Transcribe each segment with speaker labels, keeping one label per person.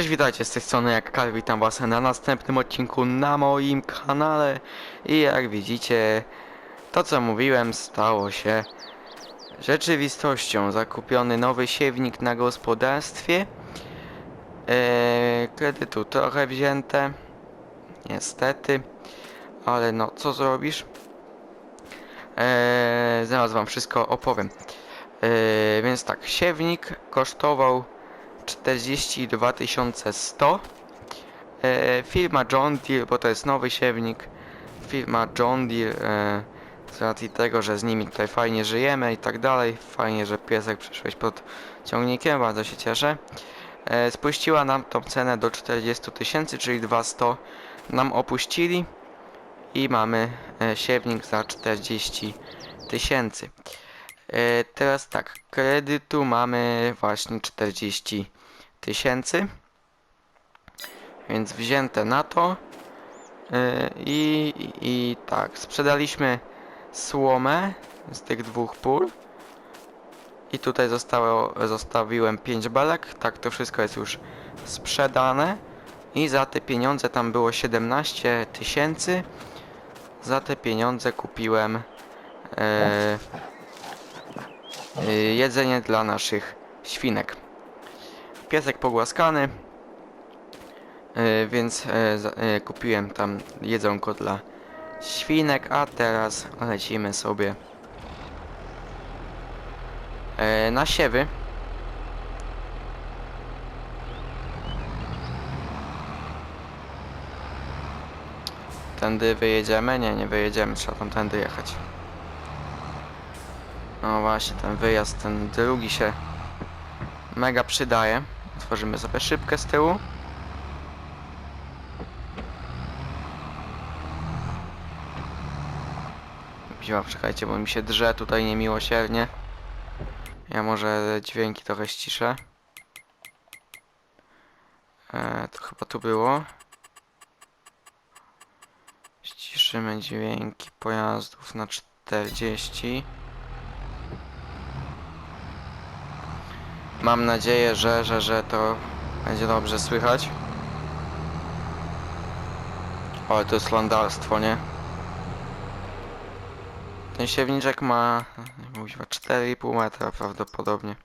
Speaker 1: Cześć, witajcie z tej strony jak Kal, witam was na następnym odcinku na moim kanale. I jak widzicie to co mówiłem stało się rzeczywistością. Zakupiony nowy siewnik na gospodarstwie. Eee, kredytu trochę wzięte niestety. Ale no co zrobisz? Eee, zaraz wam wszystko opowiem. Eee, więc tak, siewnik kosztował 42 100 e, Firma John Deere, bo to jest nowy siewnik. Firma John Deere e, Z racji tego, że z nimi tutaj fajnie żyjemy i tak dalej. Fajnie, że piesek przyszłeś pod ciągnikiem, bardzo się cieszę. E, Spuściła nam tą cenę do 40 tysięcy, czyli 200 nam opuścili. I mamy e, siewnik za 40 tysięcy. E, Teraz tak, kredytu mamy właśnie 40 tysięcy. Więc wzięte na to. I, i, I tak, sprzedaliśmy słomę z tych dwóch pól. I tutaj zostało, zostawiłem 5 belek. Tak, to wszystko jest już sprzedane. I za te pieniądze tam było 17 tysięcy. Za te pieniądze kupiłem e, y, jedzenie dla naszych świnek. Piesek pogłaskany, y, więc za- y, kupiłem tam jedzonko dla świnek, a teraz lecimy sobie na siewy. Tędy wyjedziemy? Nie, nie wyjedziemy, trzeba tam tędy jechać. No właśnie, ten wyjazd, ten drugi się mega przydaje. Otworzymy sobie szybkę z tyłu. Piła, czekajcie, bo mi się drze tutaj niemiłosiernie. Ja może dźwięki trochę ściszę. E, to chyba tu było. Ściszymy dźwięki pojazdów na 40. Mam nadzieję, że, że, że to będzie dobrze słychać. Ale to jest lądarstwo, nie? Ten siewniczek ma kuźwa, 4,5 metra prawdopodobnie.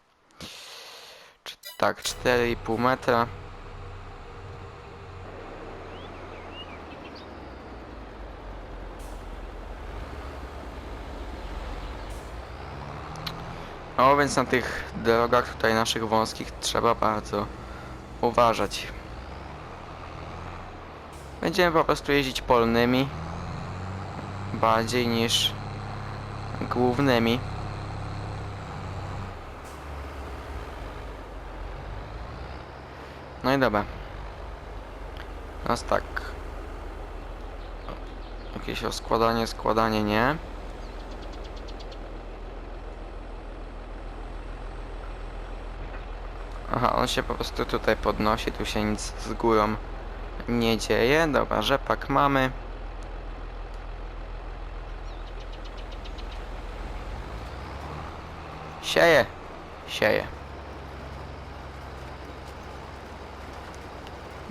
Speaker 1: Czy, tak, 4,5 metra. No więc na tych drogach tutaj naszych wąskich trzeba bardzo uważać. Będziemy po prostu jeździć polnymi bardziej niż głównymi. No i dobra. Teraz tak. Jakieś rozkładanie, składanie nie. Aha, on się po prostu tutaj podnosi, tu się nic z górą nie dzieje. Dobra, rzepak mamy. Sieje. Sieje.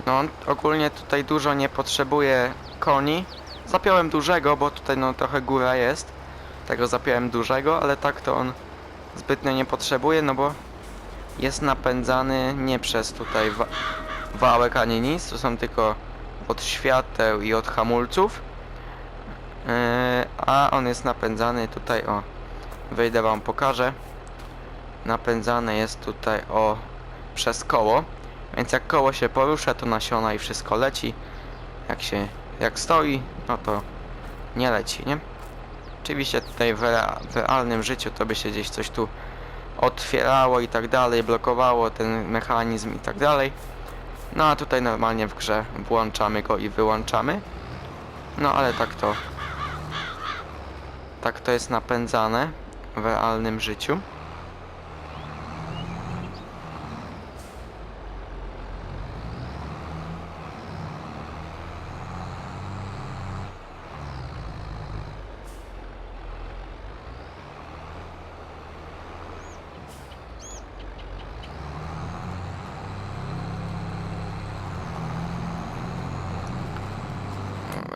Speaker 1: No, on ogólnie tutaj dużo nie potrzebuje koni. Zapiąłem dużego, bo tutaj no trochę góra jest. Tego zapiąłem dużego, ale tak to on zbytnio nie potrzebuje, no bo jest napędzany nie przez tutaj wa wałek ani nic, to są tylko od świateł i od hamulców. Yy, a on jest napędzany tutaj, o, wyjdę wam pokażę. Napędzany jest tutaj, o, przez koło. Więc jak koło się porusza, to nasiona i wszystko leci. Jak się, jak stoi, no to nie leci, nie? Oczywiście tutaj w, w realnym życiu to by się gdzieś coś tu otwierało i tak dalej, blokowało ten mechanizm i tak dalej. No a tutaj normalnie w grze włączamy go i wyłączamy. No ale tak to tak to jest napędzane w realnym życiu.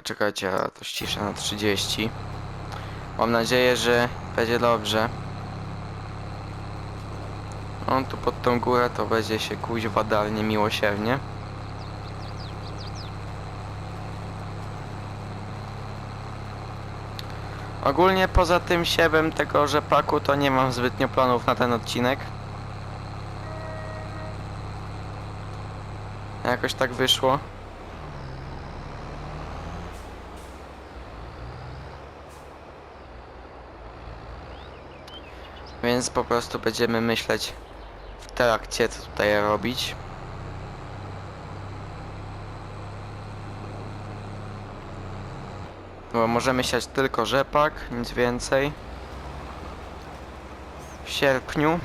Speaker 1: Czekajcie, ja to ściszę na 30. Mam nadzieję, że będzie dobrze. On tu pod tą górę to będzie się kuźwa dal niemiłosiernie. Ogólnie poza tym siewem tego rzepaku to nie mam zbytnio planów na ten odcinek. Jakoś tak wyszło. Więc po prostu będziemy myśleć w trakcie co tutaj robić. Bo możemy siać tylko rzepak, nic więcej. W sierpniu.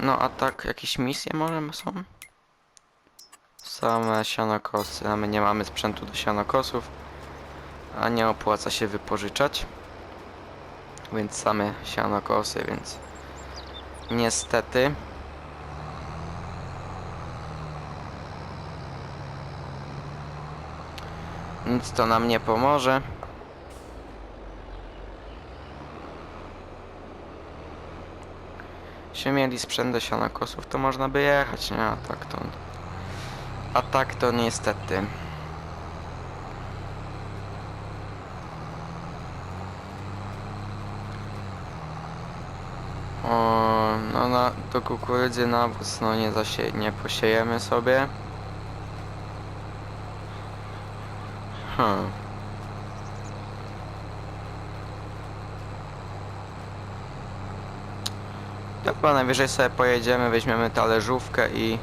Speaker 1: No a tak, jakieś misje może są? Same sianokosy, a my nie mamy sprzętu do sianokosów. A nie opłaca się wypożyczać. Więc same sianokosy, więc niestety. Nic to nam nie pomoże. Jeśli mieli sprzęt do sianokosów, to można by jechać, nie? A tak to... A tak to niestety. O, no do kukurydzy nawóz no nie, zasie, nie posiejemy sobie. Hmm. Dobra, najwyżej sobie pojedziemy, weźmiemy talerzówkę i... i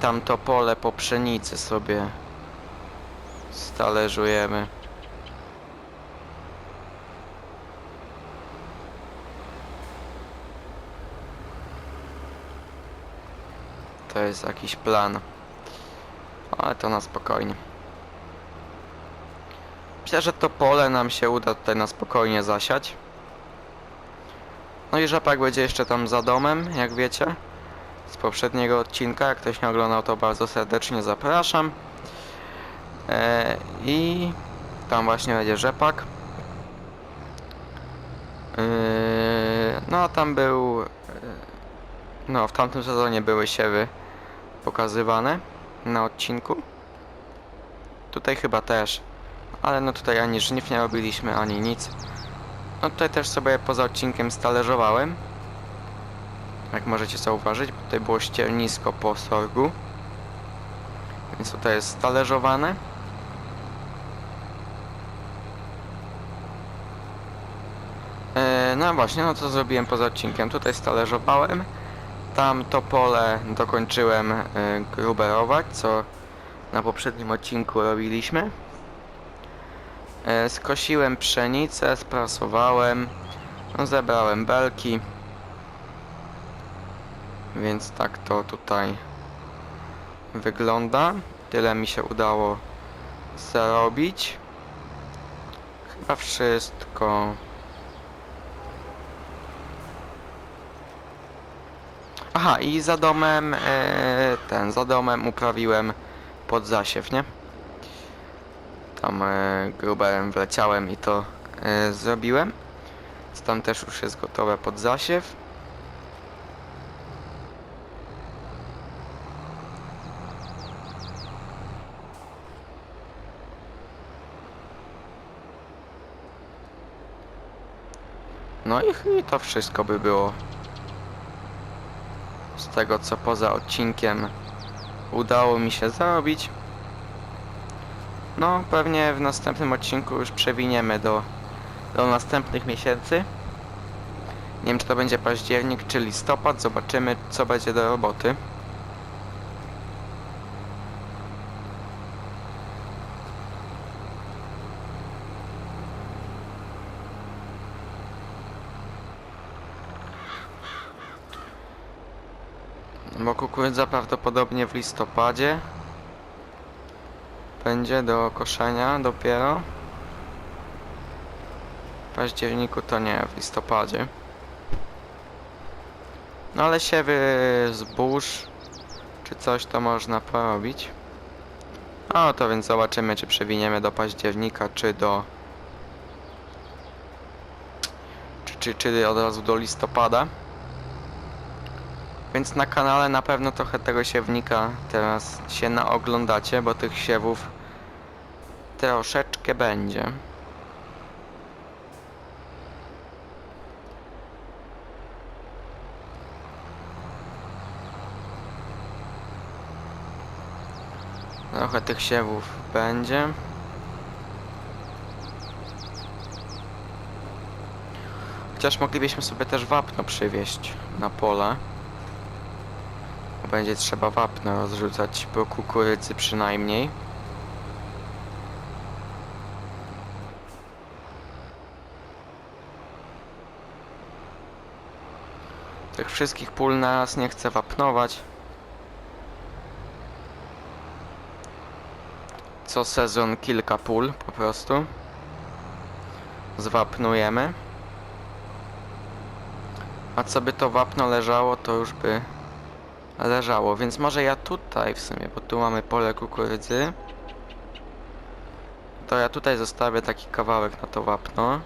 Speaker 1: tamto pole po pszenicy sobie stależujemy. To jest jakiś plan. Ale to na spokojnie. Myślę, że to pole nam się uda tutaj na spokojnie zasiać. No i rzepak będzie jeszcze tam za domem, jak wiecie. Z poprzedniego odcinka, jak ktoś nie oglądał, to bardzo serdecznie zapraszam. E, I tam właśnie będzie rzepak. E, no a tam był... e, No, w tamtym sezonie były siewy pokazywane na odcinku. Tutaj chyba też. Ale no tutaj ani żniw nie robiliśmy, ani nic. No tutaj też sobie poza odcinkiem stależowałem. Jak możecie zauważyć, bo tutaj było ściernisko po sorgu. Więc tutaj jest stależowane. E, no właśnie, no co zrobiłem poza odcinkiem? Tutaj stależowałem. Tam to pole dokończyłem y, gruberować, co na poprzednim odcinku robiliśmy. E, skosiłem pszenicę, sprasowałem, no, zebrałem belki. Więc tak to tutaj wygląda. Tyle mi się udało zarobić. Chyba wszystko. Aha, i za domem, e, ten, za domem uprawiłem pod zasiew, nie? Tam e, gruberem wleciałem i to e, zrobiłem. Tam też już jest gotowe pod zasiew. No i, i to wszystko by było z tego co poza odcinkiem udało mi się zarobić. No, pewnie w następnym odcinku już przewiniemy do, do następnych miesięcy. Nie wiem, czy to będzie październik, czy listopad. Zobaczymy, co będzie do roboty. Bo kukurydza prawdopodobnie w listopadzie będzie do koszenia dopiero. W październiku to nie, w listopadzie. No ale siewy zbóż czy coś to można porobić. A to więc zobaczymy, czy przewiniemy do października, czy do. Czy, czy, czy od razu do listopada. Więc na kanale na pewno trochę tego siewnika teraz się naoglądacie, bo tych siewów troszeczkę będzie. Trochę tych siewów będzie. Chociaż moglibyśmy sobie też wapno przywieźć na pole. Będzie trzeba wapno rozrzucać po kukurydzy przynajmniej. Tych wszystkich pól naraz nie chcę wapnować. co sezon kilka pól po prostu. Zwapnujemy. A co by to wapno leżało, to już by leżało. Więc może ja tutaj w sumie, bo tu mamy pole kukurydzy. To ja tutaj zostawię taki kawałek na to wapno.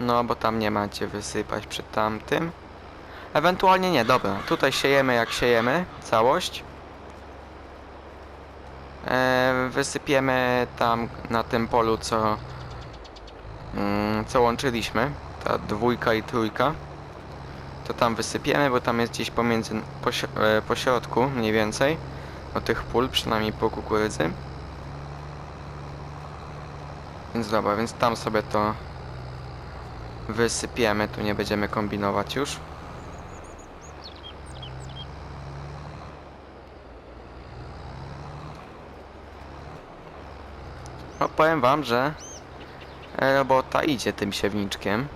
Speaker 1: No, bo tam nie macie wysypać przy tamtym. Ewentualnie nie, dobra. Tutaj siejemy jak siejemy całość. E, wysypiemy tam na tym polu, co, co łączyliśmy. Ta dwójka i trójka. To tam wysypiemy, bo tam jest gdzieś pomiędzy, po, si- e, mniej więcej. Do tych pól, przynajmniej po kukurydzy. Więc dobra, więc tam sobie to wysypiemy. Tu nie będziemy kombinować już. No powiem wam, że robota idzie tym siewniczkiem.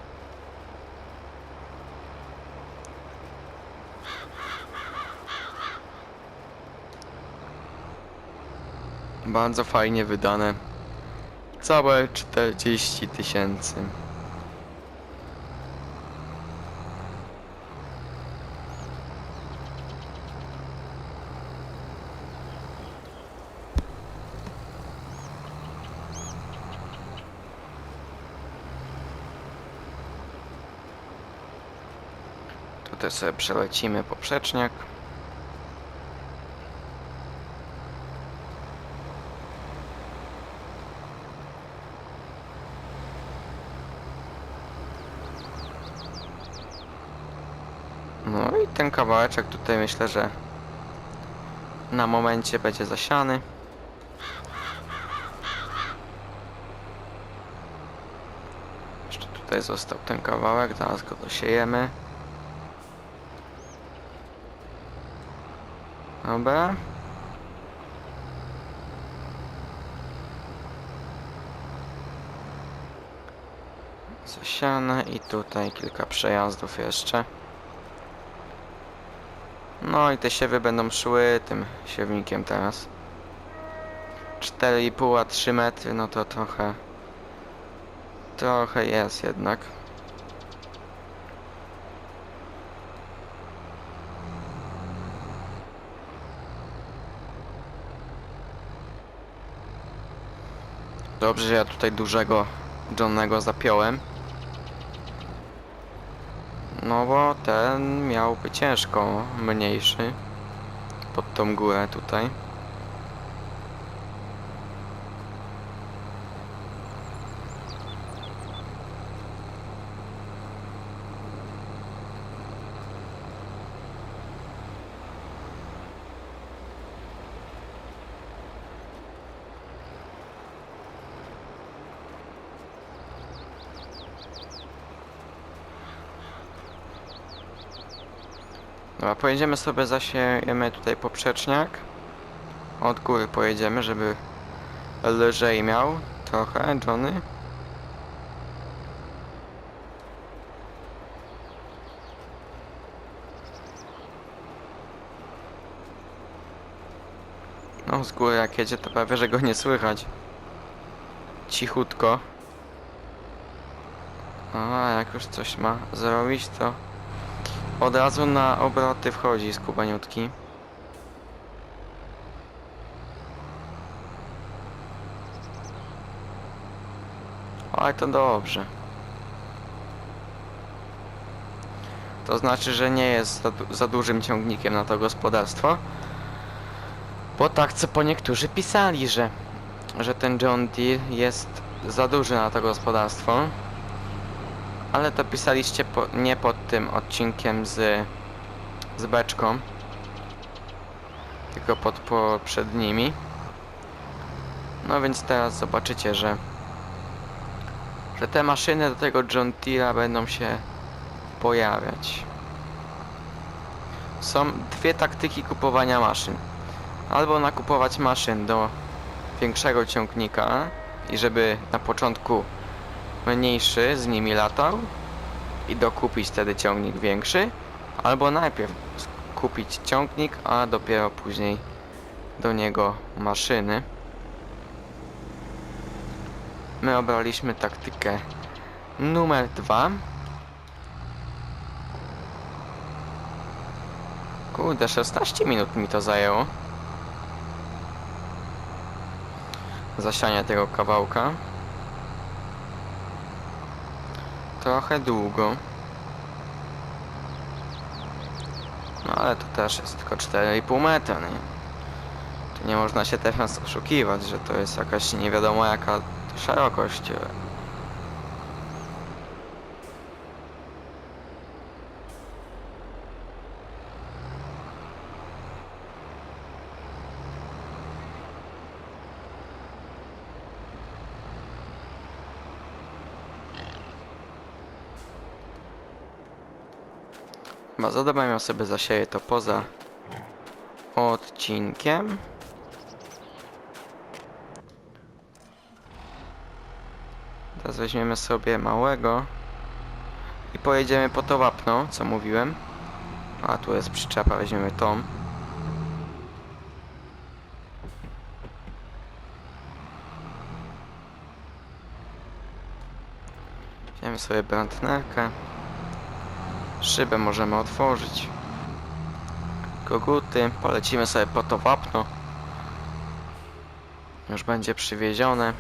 Speaker 1: Bardzo fajnie wydane. Całe 40 tysięcy. Tutaj sobie przelecimy poprzeczniak. No i ten kawałeczek tutaj myślę, że na momencie będzie zasiany. Jeszcze tutaj został ten kawałek, zaraz go dosiejemy. Dobra. Zasiane i tutaj kilka przejazdów jeszcze. No i te siewy będą szły tym siewnikiem teraz. 4,5 a 3 metry, no to trochę... Trochę jest jednak. Dobrze, że ja tutaj dużego Johnnego zapiąłem. No bo ten miałby ciężko mniejszy. Pod tą górę tutaj. Pojedziemy sobie, zasiejemy tutaj poprzeczniak. Od góry pojedziemy, żeby lżej miał trochę Johnny. No, z góry jak jedzie, to prawie, że go nie słychać. Cichutko. A jak już coś ma zrobić, to Od razu na obroty wchodzi skubaniutki. Ale to dobrze. To znaczy, że nie jest za, za dużym ciągnikiem na to gospodarstwo. Bo tak co po niektórzy pisali, że, że ten John Deere jest za duży na to gospodarstwo. Ale to pisaliście po, nie pod tym odcinkiem z, z beczką. Tylko pod poprzednimi. No więc teraz zobaczycie, że że te maszyny do tego John Deere'a będą się pojawiać. Są dwie taktyki kupowania maszyn. Albo nakupować maszyn do większego ciągnika i żeby na początku mniejszy z nimi latał i dokupić wtedy ciągnik większy, albo najpierw kupić ciągnik, a dopiero później do niego maszyny. My obraliśmy taktykę numer dwa. Kurde, 16 minut mi to zajęło. Zasianie tego kawałka. Trochę długo. No ale to też jest tylko 4,5 metra, nie? Nie można się teraz oszukiwać, że to jest jakaś nie wiadomo jaka szerokość. Chyba za dobrem ja sobie zasieję to poza odcinkiem. Teraz weźmiemy sobie małego i pojedziemy po to wapno, co mówiłem. A tu jest przyczepa, weźmiemy tą. Weźmiemy sobie brandnerkę. Szybę możemy otworzyć. Koguty, polecimy sobie po to wapno. Już będzie przywiezione.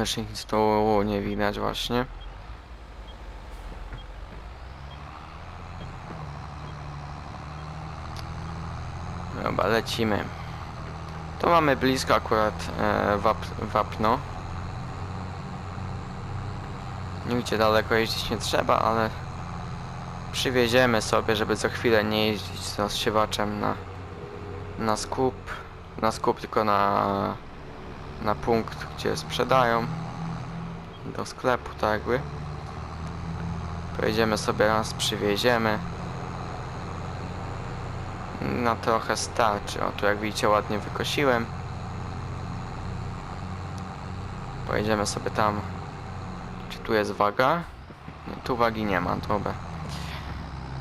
Speaker 1: Ten słonecznik nic to nie widać właśnie. Dobra, lecimy. Tu mamy blisko akurat e, wap, wapno. Nigdzie daleko jeździć nie trzeba, ale przywieziemy sobie, żeby co chwilę nie jeździć z rozsiewaczem na, na skup. Na skup, tylko na na punkt, gdzie sprzedają do sklepu, tak jakby. Pojedziemy sobie raz, przywieziemy. Na trochę starczy. O, tu jak widzicie ładnie wykosiłem. Pojedziemy sobie tam. Czy tu jest waga? Nie, tu wagi nie ma, dobra.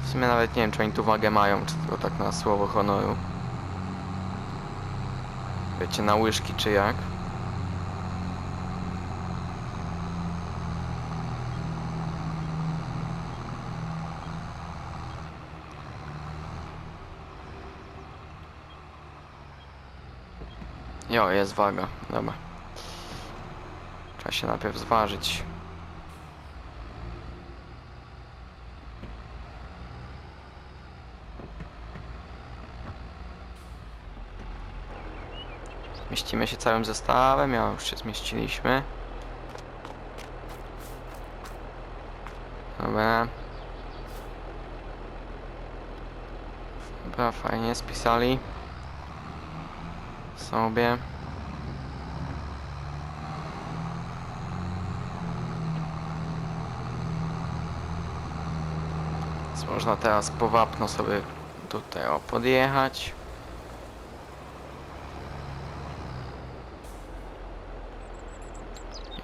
Speaker 1: W sumie nawet nie wiem, czy oni tu wagę mają, czy tylko tak na słowo honoru. Wiecie, na łyżki czy jak. Jo, jest waga. Dobra. Trzeba się najpierw zważyć. Zmieścimy się całym zestawem. Ja już się zmieściliśmy. Dobra. Dobra, fajnie spisali sobie. Więc można teraz po wapno sobie tutaj o, podjechać.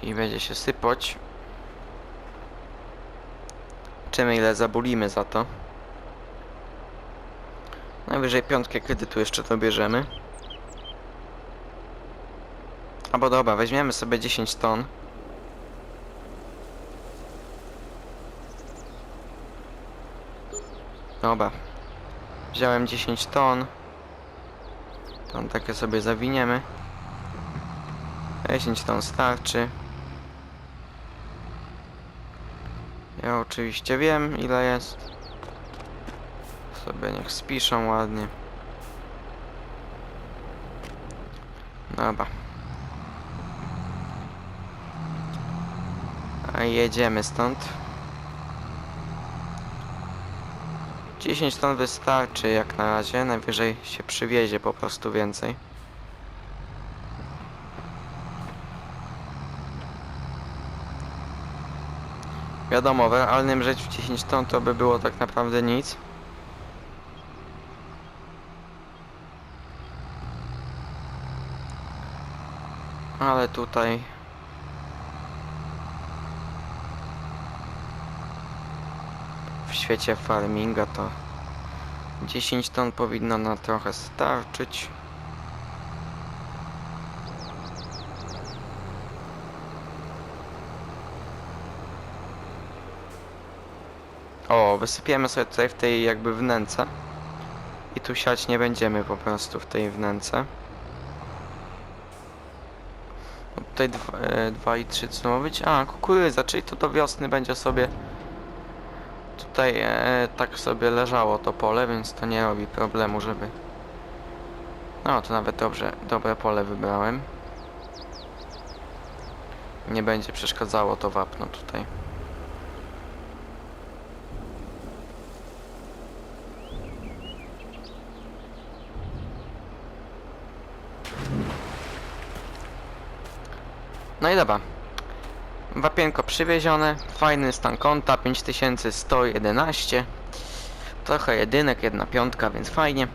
Speaker 1: I będzie się sypać. Czymy ile zabulimy za to. Najwyżej piątkę kredytu jeszcze dobierzemy. bierzemy. Albo dobra, weźmiemy sobie 10 ton. Dobra. Wziąłem 10 ton. Tam takie sobie zawiniemy. 10 ton starczy. Ja oczywiście wiem ile jest. Sobie niech spiszą ładnie. Dobra. Jedziemy stąd. 10 ton wystarczy jak na razie, najwyżej się przywiezie po prostu więcej. Wiadomo, w realnym życiu 10 ton to by było tak naprawdę nic. Ale tutaj w świecie farminga to 10 ton powinno na trochę starczyć. O, wysypiemy sobie tutaj w tej jakby wnęce. I tu siać nie będziemy po prostu w tej wnęce. No Tutaj 2 i 3 co ma być? A, kukurydza, czyli to do wiosny będzie sobie tutaj e, tak sobie leżało to pole, więc to nie robi problemu, żeby... No, to nawet dobrze, dobre pole wybrałem. Nie będzie przeszkadzało to wapno tutaj. No i dobra. Wapienko przywiezione, fajny stan konta, 5111. Trochę jedynek, jedna piątka, więc fajnie.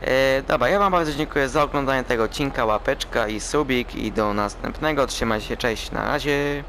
Speaker 1: E, dobra, ja wam bardzo dziękuję za oglądanie tego odcinka, łapeczka i subik i do następnego. Trzymajcie się, cześć, na razie.